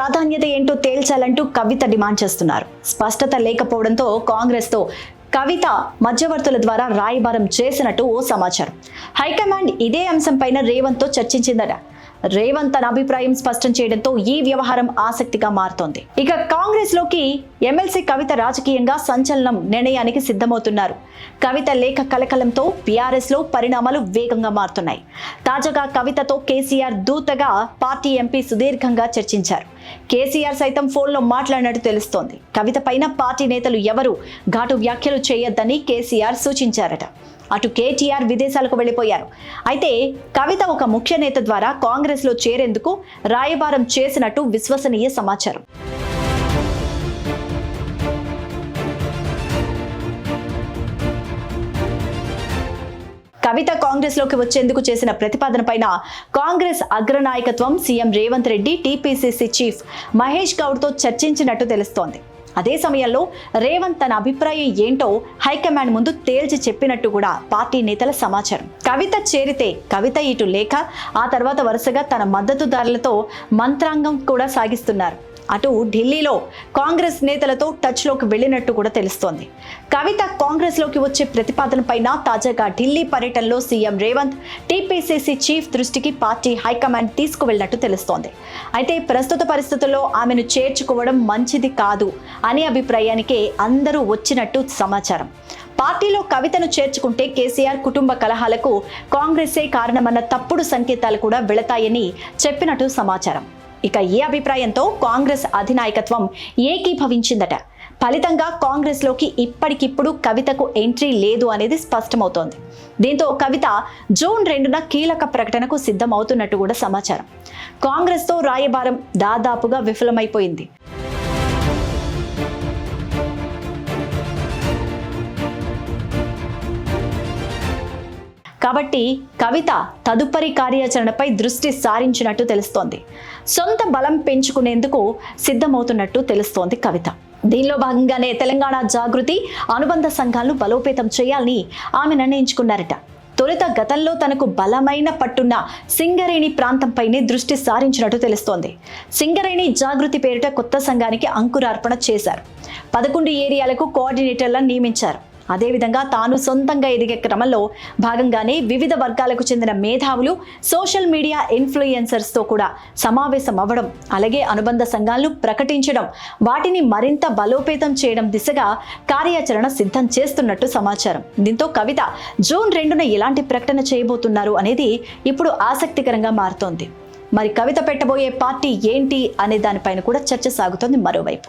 ప్రాధాన్యత ఏంటో తేల్చాలంటూ కవిత డిమాండ్ చేస్తున్నారు. స్పష్టత లేకపోవడంతో కాంగ్రెస్తో కవిత మధ్యవర్తుల ద్వారా రాయబారం చేసినట్టు ఓ సమాచారం. హైకమాండ్ ఇదే అంశంపైన రేవంత్తో చర్చించిందట. రేవంత్ తన అభిప్రాయం స్పష్టం చేయడంతో ఈ వ్యవహారం ఆసక్తిగా మారుతోంది. ఇక కాంగ్రెస్లోకి ఎమ్మెల్సీ కవిత రాజకీయంగా సంచలనం నిర్ణయానికి సిద్ధమవుతున్నారు. కవిత లేఖ కలకలంతో బీఆర్ఎస్లో పరిణామాలు వేగంగా మారుతున్నాయి. తాజాగా కవితతో కేసీఆర్ దూతగా పార్టీ ఎంపీ సుదీర్ఘంగా చర్చించారు. కేసీఆర్ సైతం ఫోన్లో మాట్లాడినట్టు తెలుస్తోంది. కవిత పైన పార్టీ నేతలు ఎవరు? ఘాటు వ్యాఖ్యలు చేయొద్దని కేసీఆర్ సూచించారట. అటు కేటీఆర్ విదేశాలకు వెళ్ళిపోయారు. అయితే కవిత ఒక ముఖ్య నేత ద్వారా కాంగ్రెస్లో చేరేందుకు రాయబారం చేసినట్టు విశ్వసనీయ సమాచారం. కవిత కాంగ్రెస్లోకి వచ్చేందుకు చేసిన ప్రతిపాదన పైన Congress అగ్రనాయకత్వం CM Revanth Reddy TPCC chief Mahesh గౌడ్తో చర్చించినట్టు తెలుస్తోంది. అదే సమయంలో రేవంత్ తన అభిప్రాయం ఏంటో హైకమాండ్ ముందు తేల్చి చెప్పినట్టు కూడా పార్టీ నేతల సమాచారం. కవిత చేరితే కవిత ఇటు లేఖ ఆ తర్వాత వరుసగా తన మద్దతుదారులతో మంత్రాంగం కూడా సాగిస్తున్నారు. అటు ఢిల్లీలో కాంగ్రెస్ నేతలతో టచ్లోకి వెళ్ళినట్టు కూడా తెలుస్తోంది. కవిత కాంగ్రెస్లోకి వచ్చే ప్రతిపాదనపైన తాజాగా ఢిల్లీ పర్యటనలో సీఎం రేవంత్ టీపీసీసీ చీఫ్ దృష్టికి పార్టీ హైకమాండ్ తీసుకువెళ్ళినట్టు తెలుస్తోంది. అయితే ప్రస్తుత పరిస్థితుల్లో ఆమెను చేర్చుకోవడం మంచిది కాదు అనే అభిప్రాయానికే అందరూ వచ్చినట్టు సమాచారం. పార్టీలో కవితను చేర్చుకుంటే కేసీఆర్ కుటుంబ కలహాలకు కాంగ్రెసే కారణమన్న తప్పుడు సంకేతాలు కూడా వెళతాయని చెప్పినట్టు సమాచారం. ఇక ఈ అభిప్రాయంతో కాంగ్రెస్ అధినాయకత్వం ఏకీభవించిందట? ఫలితంగా కాంగ్రెస్లోకి ఇప్పటికిప్పుడు కవితకు ఎంట్రీ లేదు అనేది స్పష్టమవుతోంది. దీంతో కవిత జూన్ రెండున కీలక ప్రకటనకు సిద్ధమవుతున్నట్టు కూడా సమాచారం. కాంగ్రెస్తో రాయబారం దాదాపుగా విఫలమైపోయింది. కాబట్టి కవిత తదుపరి కార్యాచరణపై దృష్టి సారించినట్టు తెలుస్తోంది. సొంత బలం పెంచుకునేందుకు సిద్ధమవుతున్నట్టు తెలుస్తోంది కవిత. దీనిలో భాగంగానే తెలంగాణ జాగృతి అనుబంధ సంఘాలను బలోపేతం చేయాలని ఆమె నిర్ణయించుకున్నారట. తొలుత గతంలో తనకు బలమైన పట్టున్న సింగరేణి ప్రాంతంపైనే దృష్టి సారించినట్టు తెలుస్తోంది. సింగరేణి జాగృతి పేరిట కొత్త సంఘానికి అంకురార్పణ చేశారు. పదకొండు ఏరియాలకు కోఆర్డినేటర్లను నియమించారు. అదేవిధంగా తాను సొంతంగా ఎదిగే క్రమంలో భాగంగానే వివిధ వర్గాలకు చెందిన మేధావులు సోషల్ మీడియా ఇన్ఫ్లుయెన్సర్స్తో కూడా సమావేశం అవ్వడం అలాగే అనుబంధ సంఘాలను ప్రకటించడం వాటిని మరింత బలోపేతం చేయడం దిశగా కార్యాచరణ సిద్ధం చేస్తున్నట్టు సమాచారం. దీంతో కవిత జూన్ రెండున ఎలాంటి ప్రకటన చేయబోతున్నారు అనేది ఇప్పుడు ఆసక్తికరంగా మారుతోంది. మరి కవిత పెట్టబోయే పార్టీ ఏంటి అనే దానిపైన కూడా చర్చ సాగుతోంది మరోవైపు.